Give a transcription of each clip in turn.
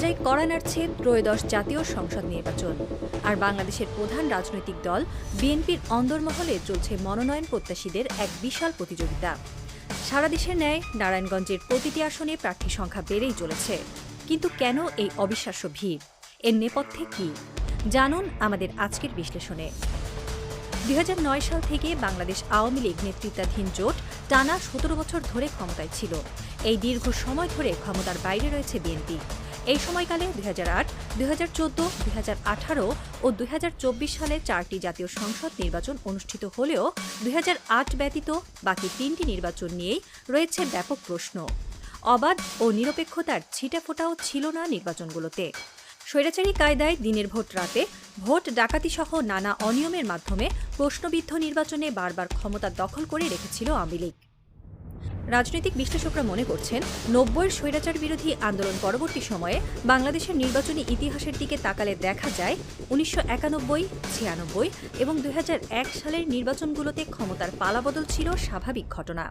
জুলাই কড়া নাড়ছে ত্রয়োদশ জাতীয় সংসদ নির্বাচন। আর বাংলাদেশের প্রধান রাজনৈতিক দল বিএনপির অন্দরমহলে চলছে মনোনয়ন প্রত্যাশীদের এক বিশাল প্রতিযোগিতা। সারা দেশের ন্যায় নারায়ণগঞ্জের প্রতিটি আসনে প্রার্থী সংখ্যা বেড়েই চলেছে। কিন্তু কেন এই অবিশ্বাস্য ভিড়? এর নেপথ্যে কি? জানুন আমাদের আজকের বিশ্লেষণে। দুই হাজার নয় সাল থেকে বাংলাদেশ আওয়ামী লীগ নেতৃত্বাধীন জোট টানা সতেরো বছর ধরে ক্ষমতায় ছিল। এই দীর্ঘ সময় ধরে ক্ষমতার বাইরে রয়েছে বিএনপি। এই সময়কালে দুই হাজার আট, দুই হাজার চোদ্দ আঠারো ও দুই হাজার চব্বিশ সালে চারটি জাতীয় সংসদ নির্বাচন অনুষ্ঠিত হলেও দুই হাজার আট ব্যতীত বাকি তিনটি নির্বাচন নিয়েই রয়েছে ব্যাপক প্রশ্ন। অবাধ ও নিরপেক্ষতার ছিটাফোটাও ছিল না নির্বাচনগুলোতে। স্বৈরাচারী কায়দায় দিনের ভোট রাতে ভোট ডাকাতি সহ নানা অনিয়মের মাধ্যমে প্রশ্নবিদ্ধ নির্বাচনে বারবার ক্ষমতা দখল করে রেখেছিল আওয়ামী লীগ। রাজনৈতিক বিশ্লেষকরা মনে করছেন, নব্বইয়ের স্বৈরাচার বিরোধী আন্দোলন পরবর্তী সময়ে বাংলাদেশের নির্বাচনী ইতিহাসের দিকে তাকালে দেখা যায় উনিশশো একানব্বই, ছিয়ানব্বই এবং দু হাজার এক সালের নির্বাচনগুলোতে ক্ষমতার পালাবদল ছিল স্বাভাবিক ঘটনা।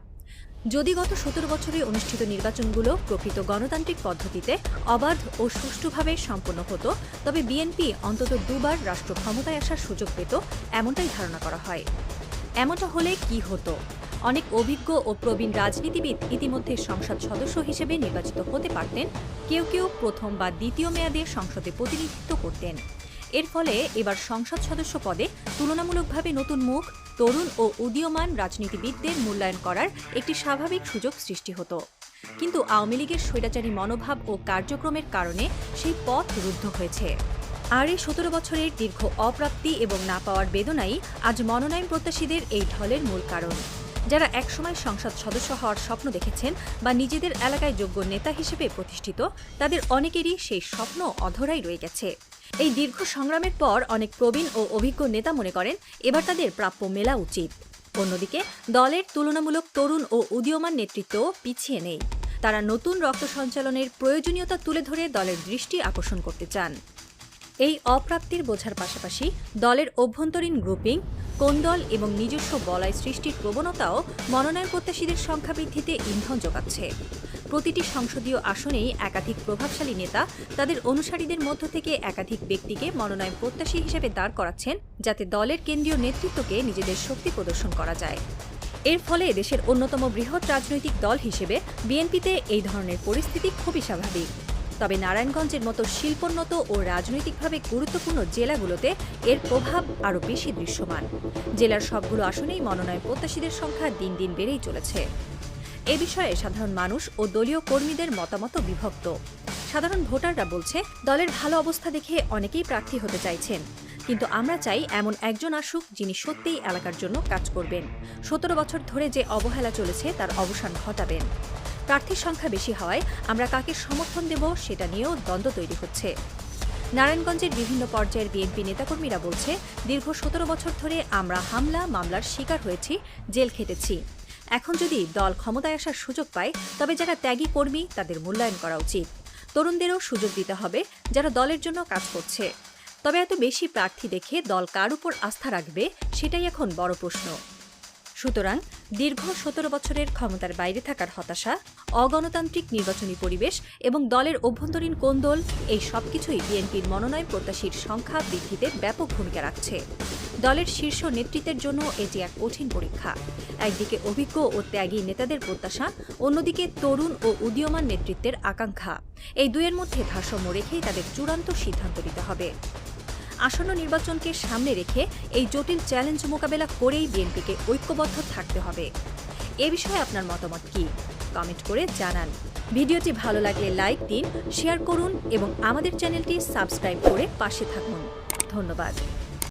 যদি গত সতেরো বছরে অনুষ্ঠিত নির্বাচনগুলো প্রকৃত গণতান্ত্রিক পদ্ধতিতে অবাধ ও সুষ্ঠুভাবে সম্পন্ন হতো, তবে বিএনপি অন্তত দুবার রাষ্ট্র ক্ষমতায় আসার সুযোগ পেত, এমনটাই ধারণা করা হয়। এমনটা হলে কি হতো? অনেক অভিজ্ঞ ও প্রবীণ রাজনীতিবিদ ইতিমধ্যে সংসদ সদস্য হিসেবে নির্বাচিত হতে পারতেন, কেউ কেউ প্রথম বা দ্বিতীয় মেয়াদে সংসদে প্রতিনিধিত্ব করতেন। এর ফলে এবার সংসদ সদস্য পদে তুলনামূলকভাবে নতুন মুখ, তরুণ ও উদীয়মান রাজনীতিবিদদের মূল্যায়ন করার একটি স্বাভাবিক সুযোগ সৃষ্টি হতো। কিন্তু আওয়ামী লীগের স্বৈরাচারী মনোভাব ও কার্যক্রমের কারণে সেই পথ রুদ্ধ হয়েছে। আর এই সতেরো বছরের দীর্ঘ অপ্রাপ্তি এবং না পাওয়ার বেদনাই আজ মনোনয়ন প্রত্যাশীদের এই ঢলের মূল কারণ। যারা একসময় সংসদ সদস্য হওয়ার স্বপ্ন দেখেছেন বা নিজেদের এলাকায় যোগ্য নেতা হিসেবে প্রতিষ্ঠিত, তাদের অনেকেরই সেই স্বপ্ন অধরাই রয়ে গেছে। এই দীর্ঘ সংগ্রামের পর অনেক প্রবীণ ও অভিজ্ঞ নেতা মনে করেন, এবার তাদের প্রাপ্য মেলা উচিত। অন্যদিকে, দলের তুলনামূলক তরুণ ও উদীয়মান নেতৃত্ব পিছিয়ে নেই। তারা নতুন রক্ত সঞ্চালনের প্রয়োজনীয়তা তুলে ধরে দলের দৃষ্টি আকর্ষণ করতে চান। এই অপ্রাপ্তির বোঝার পাশাপাশি দলের অভ্যন্তরীণ গ্রুপিং কোন্দল এবং নিজস্ব বলয় সৃষ্টির প্রবণতাও মনোনয়ন প্রত্যাশীদের সংখ্যা বৃদ্ধিতে ইন্ধন যোগাচ্ছে। প্রতিটি সংসদীয় আসনেই একাধিক প্রভাবশালী নেতা তাদের অনুসারীদের মধ্য থেকে একাধিক ব্যক্তিকে মনোনয়ন প্রত্যাশী হিসেবে দাঁড় করাচ্ছেন যাতে দলের কেন্দ্রীয় নেতৃত্বকে নিজেদের শক্তি প্রদর্শন করা যায়। এর ফলে দেশের অন্যতম বৃহৎ রাজনৈতিক দল হিসেবে বিএনপিতে এই ধরনের পরিস্থিতি খুবই স্বাভাবিক। তবে নারায়ণগঞ্জের মতো শিল্পোন্নত ও রাজনৈতিকভাবে গুরুত্বপূর্ণ জেলাগুলোতে এর প্রভাব আরও বেশি দৃশ্যমান। জেলার সবগুলো আসনেই মনোনয়ন প্রত্যাশীদের সংখ্যা দিন দিন বেড়েই চলেছে। এ বিষয়ে সাধারণ মানুষ ও দলীয় কর্মীদের মতামত বিভক্ত। সাধারণ ভোটাররা বলছে, দলের ভালো অবস্থা দেখে অনেকেই প্রার্থী হতে চাইছেন। কিন্তু আমরা চাই এমন একজন আসুক যিনি সত্যিই এলাকার জন্য কাজ করবেন। সতেরো বছর ধরে যে অবহেলা চলেছে তার অবসান ঘটাবেন। প্রার্থীর সংখ্যা বেশি হওয়ায় আমরা কাকে সমর্থন দেব সেটা নিয়েও দ্বন্দ্ব তৈরি হচ্ছে। নারায়ণগঞ্জের বিভিন্ন পর্যায়ের বিএনপি নেতাকর্মীরা বলছে, দীর্ঘ সতেরো বছর ধরে আমরা হামলা, মামলার শিকার হয়েছি, জেল খেটেছি। এখন যদি দল ক্ষমতায় আসার সুযোগ পায়, তবে যারা ত্যাগী কর্মী, তাদের মূল্যায়ন করা উচিত। তরুণদেরও সুযোগ দিতে হবে, যারা দলের জন্য কাজ করছে। তবে এত বেশি প্রার্থী দেখে দল কার উপর আস্থা রাখবে, সেটাই এখন বড় প্রশ্ন। সুতরাং দীর্ঘ সতেরো বছরের ক্ষমতার বাইরে থাকার হতাশা, অগণতান্ত্রিক নির্বাচনী পরিবেশ এবং দলের অভ্যন্তরীণ কোন্দল এই সবকিছুই বিএনপির মনোনয়ন প্রত্যাশীর সংখ্যা বৃদ্ধিতে ব্যাপক ভূমিকা রাখছে। দলের শীর্ষ নেতৃত্বের জন্য এটি এক কঠিন পরীক্ষা। একদিকে অভিজ্ঞ ও ত্যাগী নেতাদের প্রত্যাশা, অন্যদিকে তরুণ ও উদীয়মান নেতৃত্বের আকাঙ্ক্ষা। এই দুয়ের মধ্যে ভারসাম্য রেখেই তাদের চূড়ান্ত সিদ্ধান্ত নিতে হবে। আসন্ন নির্বাচনকে সামনে রেখে এই জটিল চ্যালেঞ্জ মোকাবেলা করেই বিএনপিকে ঐক্যবদ্ধ থাকতে হবে। এ বিষয়ে আপনার মতামত কি? কমেন্ট করে জানান। ভিডিওটি ভালো লাগলে লাইক দিন, শেয়ার করুন এবং আমাদের চ্যানেলটি সাবস্ক্রাইব করে পাশে থাকুন। ধন্যবাদ।